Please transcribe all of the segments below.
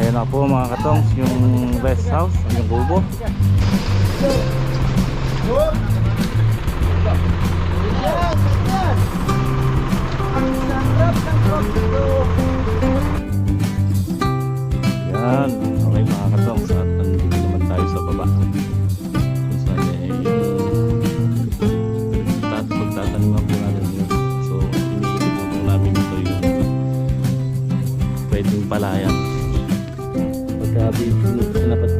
Ayan na po mga katongs, yung rest house, yung kubo. Yan, okay mga katongs, at nandito naman tayo sa baba. Kung saan eh, magtataniman po natin yun. So, iniisip po namin ito yung pwedeng palayan. Bin- sinapat ko dito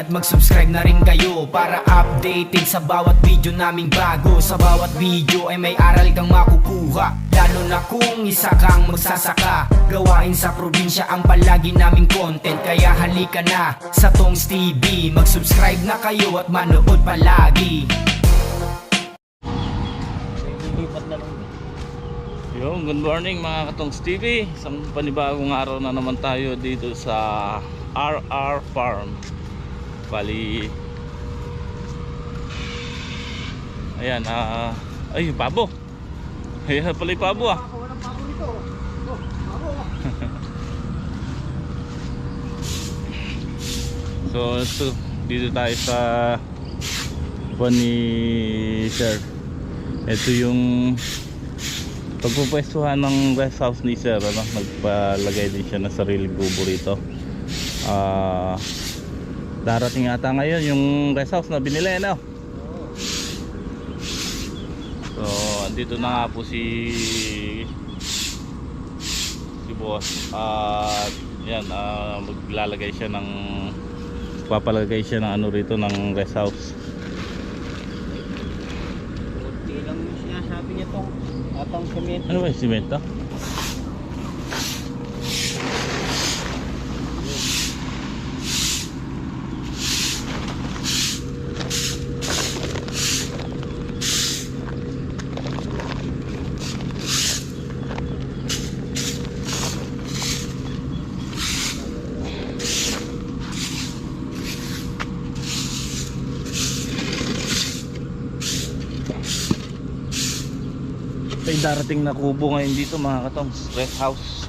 at mag-subscribe na rin kayo Para updated sa bawat video naming bago. Sa bawat video ay may aral kang makukuha. Lalo na kung isa kang magsasaka. Gawain sa probinsya ang palagi naming content. Kaya halika na sa Tongs TV Mag-subscribe na kayo at manood palagi. Yung good morning mga Katongs TV Isang panibagong araw na naman tayo dito sa RR Farm Bali Ayan, ah ay, pabo Ayan pala yung pabo ah. So ito, dito tayo sa buwan Sir Ito yung pagpupwestuhan ng rest house ni Sir ano? Nagpalagay din siya ng sariling kubo rito Ah, Darating ata ngayon yung rest house na binili no? So andito na nga po si si boss at yan ah, maglalagay siya ng papalagay siya ng ano rito ng rest house Kunti lang yung sinasabi niya tong atang semento. ano ba yung simento? Darating na kubo ngayon dito mga katong rest house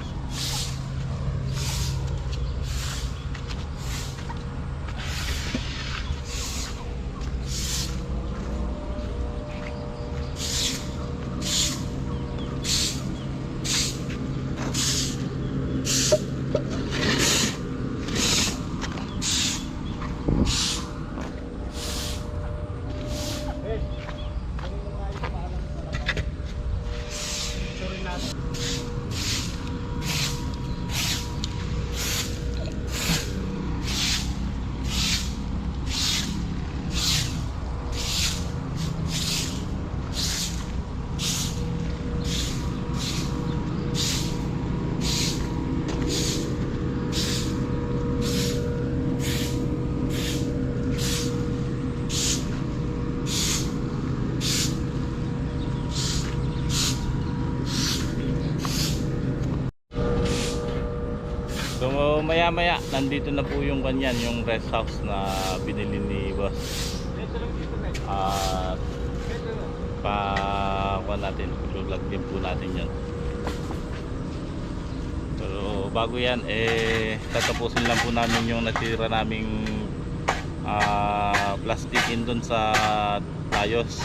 So maya maya nandito na po yung kanyan yung rest house na binili ni boss. At pa kuha natin vlog din po natin yan. Pero bago yan eh tatapusin lang po namin yung natira naming ah, plastic in dun sa tayos.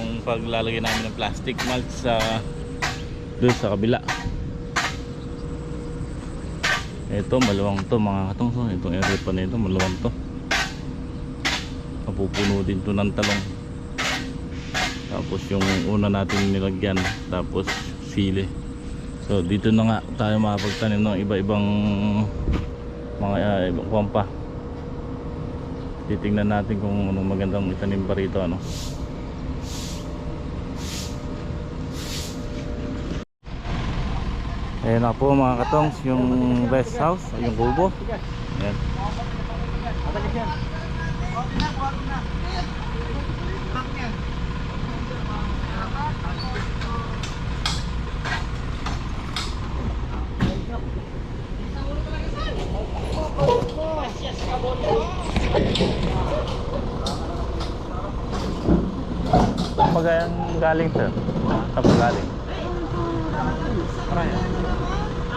Yung paglalagay namin ng plastic malt sa dun sa kabila ito maluwang to mga katong so itong area pa nito maluwang to. Napupuno din to ng talong. Tapos yung una natin nilagyan tapos sili. So dito na nga tayo makapagtanim ng iba-ibang mga uh, ibang kuwan pa titingnan natin kung anong magandang itanim pa rito ano Ayan na po mga katongs yung rest house, yung kubo. Ayan. Saan pa gayang galing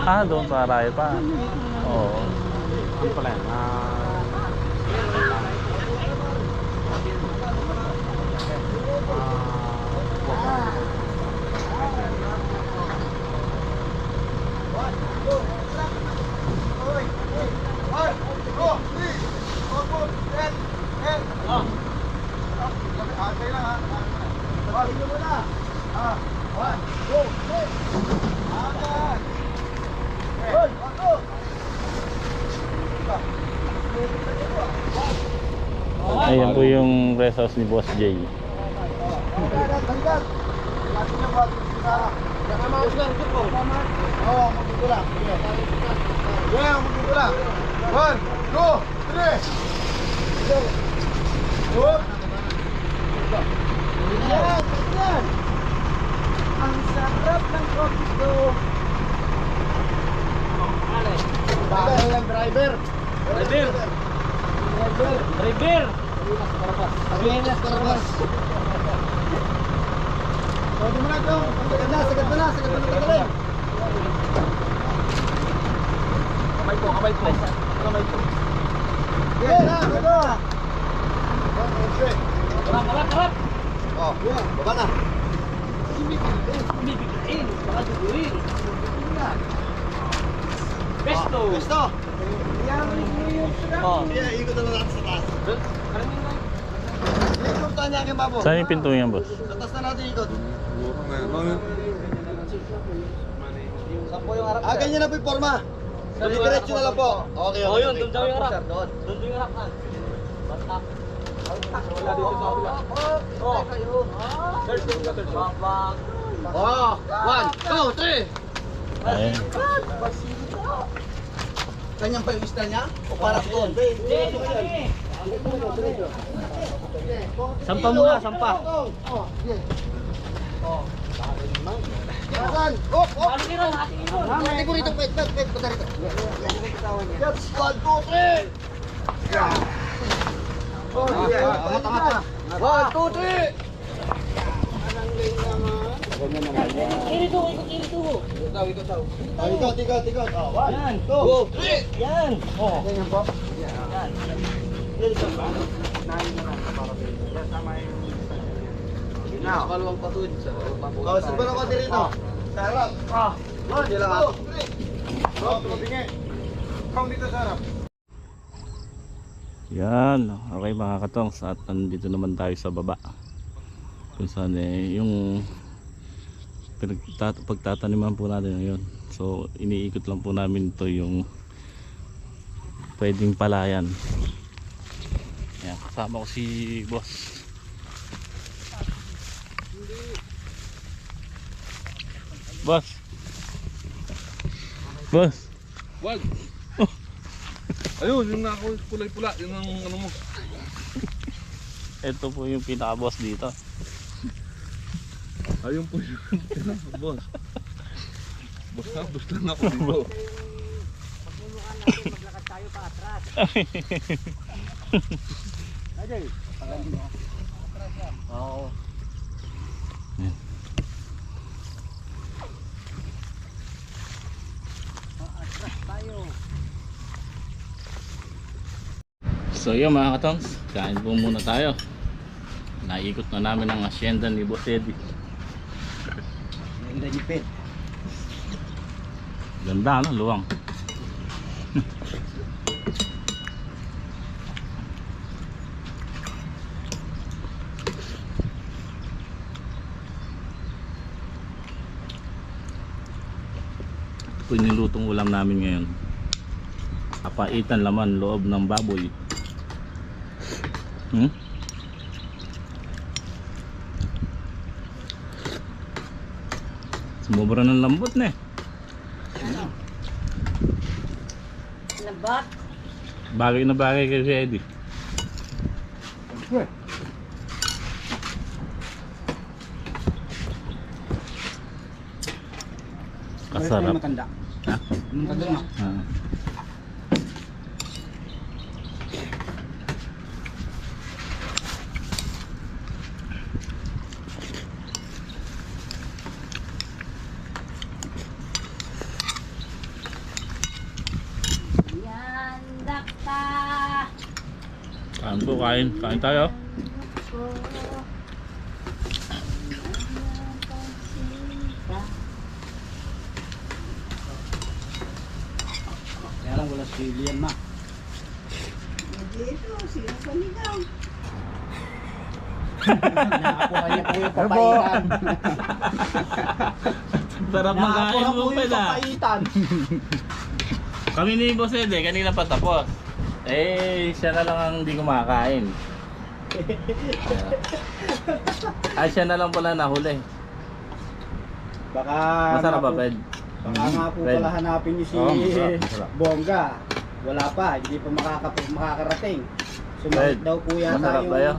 sir? Saan pa galing? Ah, doon sa Araya pa. Oo. Ano pala yan? Ah, Ayan po yung rest house ni Boss Jay. One, two, three. Yan. Ang sarap ng coffee ko. Bagay ng driver. Driver. Driver. Driver! Pilinas Karabas. Pwede mo na ito. Sagad na, sagad mo na, sagad mo na tagalin. Kamay po, kamay po. Kamay po. Sige na, ano? Okay. Harap, harap, harap! Oh, baba na. Bibiglain, baka duguin. Pesto! Gusto. Oh. Kaya ikot na natin sa taas. Ikot tayo. Saan yung pinto yan, boss? Sa taas na natin ikot. Sampo yung harap. Ah, ganyan na po yung forma. Diretso na lang po. Okay, okay. Oh, yun, doon daw yung harap. Doon. Doon yung harap na. Batak. Wala dito sa kabila. Oh. Doon ka, doon. Oh, one, two, three. Ayan. Kanyang pa yung style niya? O para doon? Sampa muna, sampa. Oh, sige. Oh. Oh? Hati ko rito, wait, wait, wait, punta rito. Yes, one, two, three. Oh. Angat, angat na. One, two, three. Kiri to, ikot kiri to. Oh, ikot, ikot, ikot. Oh, one, Yan. two, three. Yan. Oh. Ganyan po. Yan. Now. Kalawang patuod sa Oh, simpan ako din rito. Sa harap. Ah. Oh. Kung dito sa harap. Yan. Okay mga katongs. At nandito naman tayo sa baba. Kung saan eh, yung pagtataniman po natin ngayon. So, iniikot lang po namin to yung pwedeng palayan. Yan. Kasama ko si boss. Boss. Boss. Wag. Ayun, yung nako kulay-pula, yun ang ano mo. Ito po yung pinaka-boss dito. Ayun po yun. boss. Boss lang ako dito. Oo. So yun mga katongs, kain po muna tayo. Naikot na namin ang asyenda ni Boss Eddie. Jipit. Ganda ano, luwang. Ito po ulam namin ngayon. Kapaitan laman loob ng baboy. Hmm? Sumobra ng lambot na eh. Labat. Bagay na bagay kay si Eddie. Kasarap. Matanda. Ha? Matanda na. Ah. Yan, dakta. Kain kain. Tayo. Kaya lang wala sili yan ma. Dito, sino panigaw? Nakakuha niya po yung papaitan. Sarap makain mo po pa yung na. papaitan. Kami ni Boss Ede, kanina pa tapos. Eh, siya na lang ang hindi kumakain. Ay, siya na lang pala nahuli. Baka Masarap ba, Ped? Baka nga po pala hanapin niyo si Oo, masarap, masarap. Bongga. Wala pa, hindi pa makakap- makakarating. Ped, daw po yata Masarap yung... ba yun?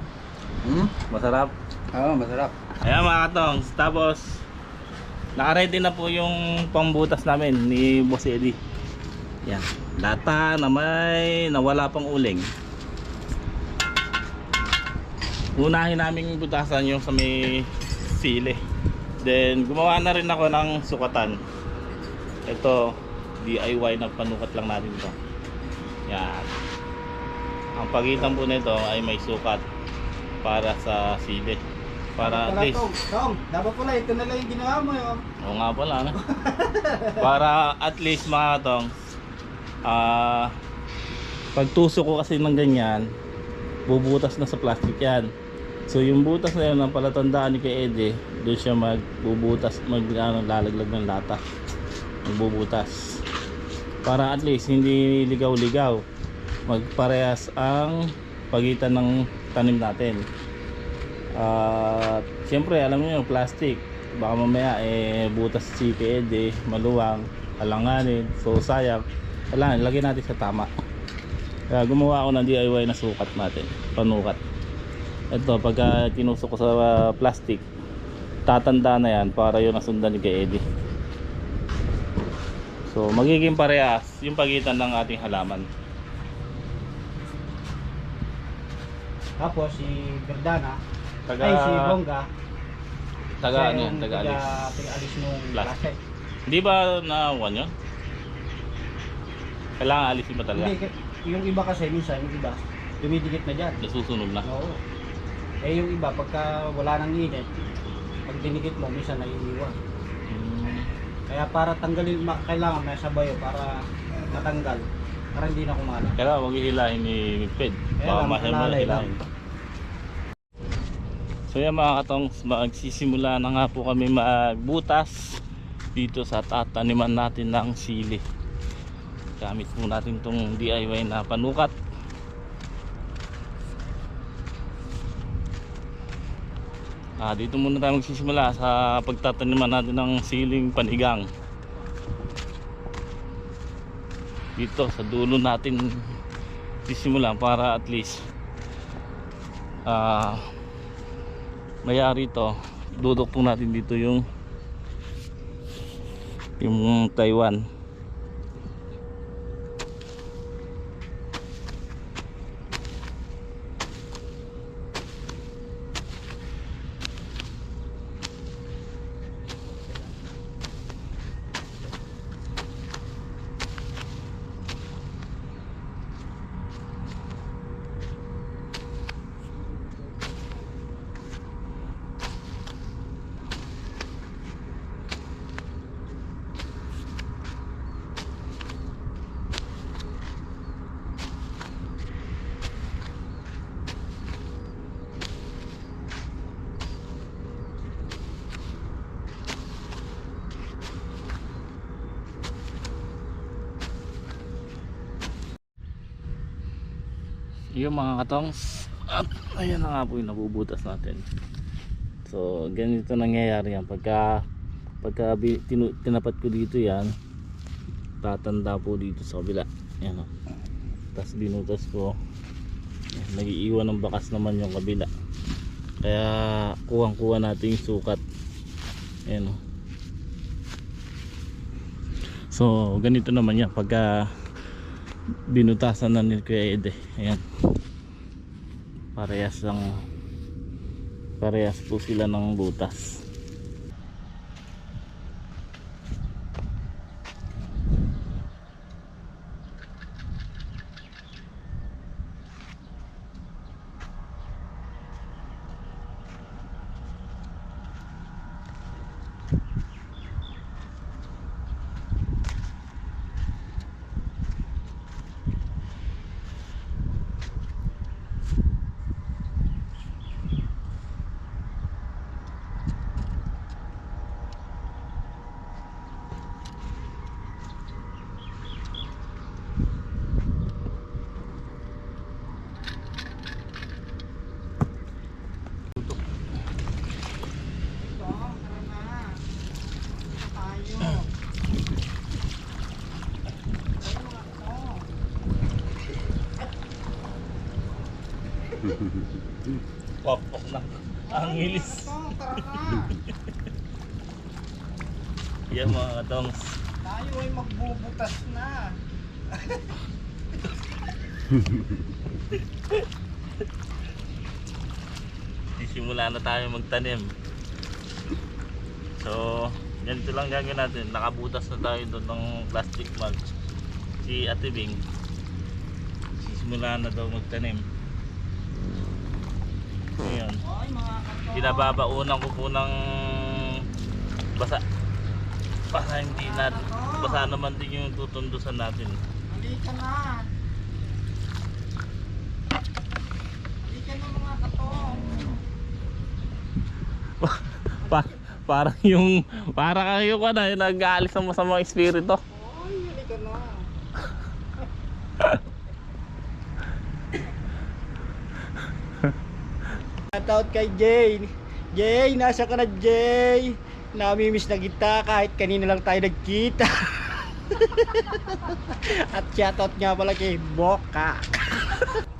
Hmm? Masarap. Oo, masarap. Ayan mga katong, tapos nakaready na po yung pambutas namin ni Boss Eddie. Yan, lata na may nawala pang uling. Unahin namin butasan yung sa may sili. Then gumawa na rin ako ng sukatan. Ito, DIY na panukat lang natin to. Yan. Ang pagitan po nito ay may sukat para sa sili. Para at least. Tong, dapat pala ito na lang yung ginawa mo yun. Oo nga pala, ano? Para at least mga tong ah pag tusok ko kasi ng ganyan, bubutas na sa plastic yan. So yung butas na yun ang palatandaan ni kay Ede, doon siya magbubutas, mag ano, lalaglag ng lata. Magbubutas. Para at least hindi ligaw-ligaw. Magparehas ang pagitan ng tanim natin. At siyempre alam niyo yung plastic baka mamaya eh butas si PED eh, maluwang alanganin so sayang kailangan lagyan natin sa tama. Kaya gumawa ako ng DIY na sukat natin panukat. Ito pagka tinusok ko sa ah, plastic tatanda na yan para yun nasundan ni kay Eddie. So magiging parehas yung pagitan ng ating halaman. Tapos si Verdana, taga ay si Bongga, taga ano yan? yung taga alis taga- taga-alis nung Plastic. plastic. Di ba na one yun? Kailangan alisin ba talaga? Hindi, yung iba kasi minsan, yung iba, dumidikit na dyan. Nasusunog na. Oo. Eh yung iba, pagka wala nang init, pag dinikit mo, minsan naiiwan. Mm. Kaya para tanggalin, ma- kailangan may sabayo para matanggal. Para hindi na kumala. Kailangan huwag hihilahin ni Ped. Baka lang, mahal mo hilahin. So yan mga katong, magsisimula na nga po kami magbutas dito sa tataniman natin ng sili. Gamit po natin tong DIY na panukat. Ah, dito muna tayo magsisimula sa pagtataniman natin ng siling panigang. Dito sa dulo natin sisimulan para at least ah mayari to dudok po natin dito yung yung Taiwan yung mga katongs At ayan na nga po yung nabubutas natin. So ganito nangyayari yan. Pagka, pagka tinu- tinapat ko dito yan, tatanda po dito sa kabila. Yan o. Tapos binutas ko. Yan, Nag-iiwan ng bakas naman yung kabila. Kaya kuhang kuha natin yung sukat. Ayan o. So ganito naman yan pagka binutasan na ni Kuya Ede. Ayan. Parehas lang parehas po sila ng butas. Papok na. Ang ilis. Yan mga kadongs. Tayo ay magbubutas na. Sisimula na tayo magtanim. So, ganito lang gagawin natin. Nakabutas na tayo doon ng plastic mug. Si Ate Bing, sisimula na daw magtanim. Pinababaunan ko po ng basa. Para hindi na, basa naman din yung tutundusan natin. Halika na. Halika na mga kato. Pa, parang yung, parang kayo ka na, yung nag-aalis ng masamang espiritu. Ay, halika na. Shoutout kay Jay. Jay, nasa ka na Jay? Namimiss na kita kahit kanina lang tayo nagkita. At shoutout nga pala kay Boka.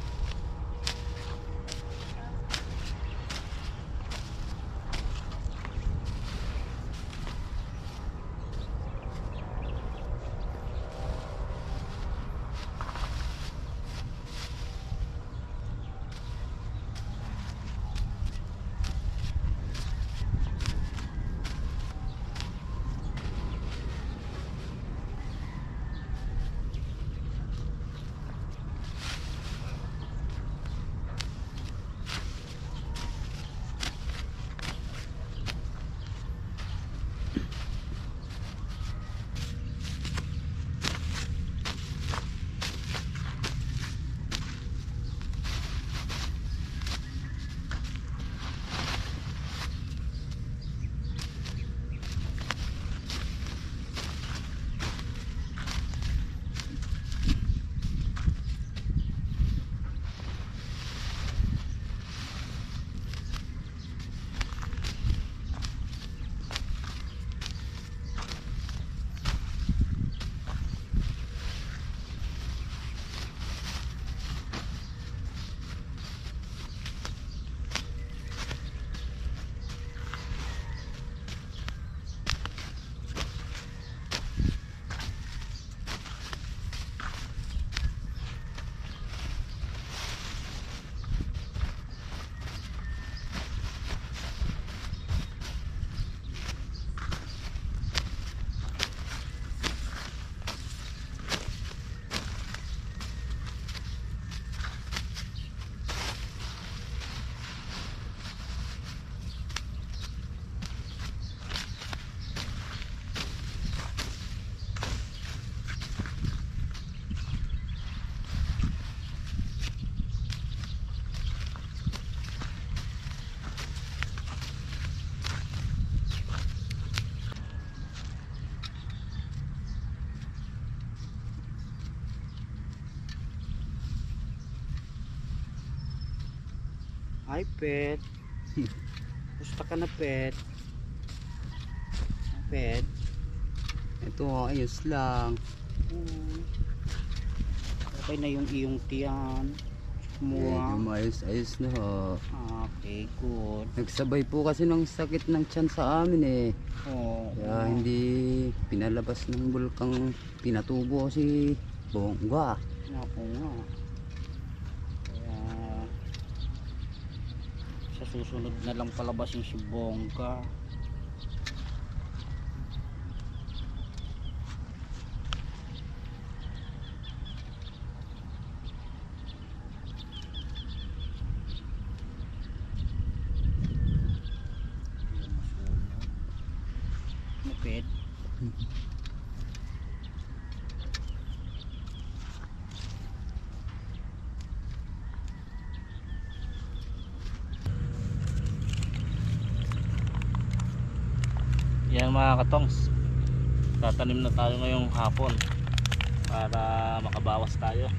Hi, pet. Gusto ka na, pet? Pet? Ito, ayos lang. Hmm. Okay na yung iyong tiyan. Mua. ayos, ayos na ho. Okay, good. Nagsabay po kasi ng sakit ng tiyan sa amin eh. Oh, Kaya hindi pinalabas ng bulkang pinatubo si Bongga. Ako nga. Kaya sa susunod na lang palabasin si Bongga. Mupit. Yan mga katongs. Tatanim na tayo ngayong hapon para makabawas tayo.